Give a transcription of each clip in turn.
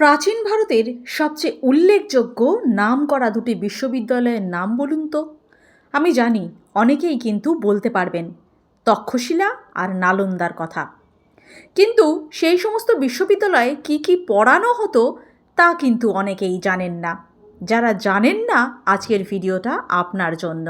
প্রাচীন ভারতের সবচেয়ে উল্লেখযোগ্য নাম করা দুটি বিশ্ববিদ্যালয়ের নাম বলুন তো। আমি জানি অনেকেই কিন্তু বলতে পারবেন, তক্ষশিলা আর নালন্দার কথা। কিন্তু সেই সমস্ত বিশ্ববিদ্যালয়ে কি কি পড়ানো হতো তা কিন্তু অনেকেই জানেন না। যারা জানেন না আজকের ভিডিওটা আপনার জন্য।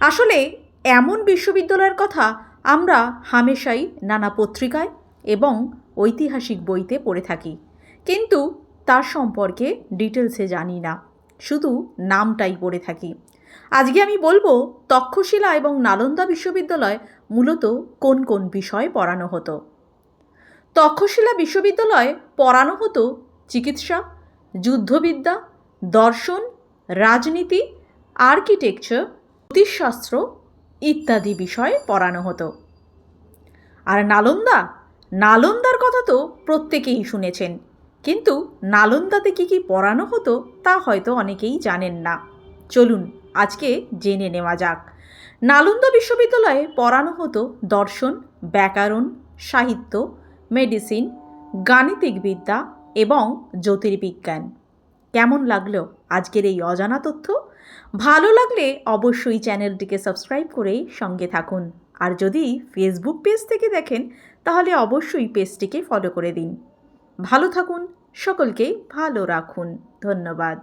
আসলে এমন বিশ্ববিদ্যালয়ের কথা আমরা হামেশাই নানা পত্রিকায় এবং ঐতিহাসিক বইতে পড়ে থাকি। কিন্তু তার সম্পর্কে ডিটেলসে জানি না। শুধু নামটাই পড়ে থাকি। আজকে আমি বলব, তক্ষশিলা এবং নালন্দা বিশ্ববিদ্যালয় মূলত কোন কোন বিষয় পড়ানো হতো? তক্ষশিলা বিশ্ববিদ্যালয়ে পড়ানো হতো চিকিৎসা, যুদ্ধবিদ্যা, দর্শন, রাজনীতি, আর্কিটেকচার, জ্যোতিষশাস্ত্র ইত্যাদি বিষয় পড়ানো হতো। আর নালন্দা? নালন্দার কথা তো প্রত্যেকেই শুনেছেন। কিন্তু নালন্দাতে কি কি পড়ানো হতো তা হয়তো অনেকেই জানেন না। চলুন আজকে জেনে নেওয়া যাক। নালন্দা বিশ্ববিদ্যালয়ে পড়ানো হতো দর্শন, ব্যাকরণ, সাহিত্য, মেডিসিন, গাণিতিক বিদ্যা এবং জ্যোতির্বিজ্ঞান। কেমন লাগল আজকের এই অজানা তথ্য? ভালো লাগলে অবশ্যই চ্যানেলটিকে সাবস্ক্রাইব করে সঙ্গে থাকুন। আর যদি ফেসবুক পেজ থেকে দেখেন, তাহলে অবশ্যই পেজটিকে ফলো করে দিন। ভালো থাকুন সকলকেই ভালো রাখুন। ধন্যবাদ।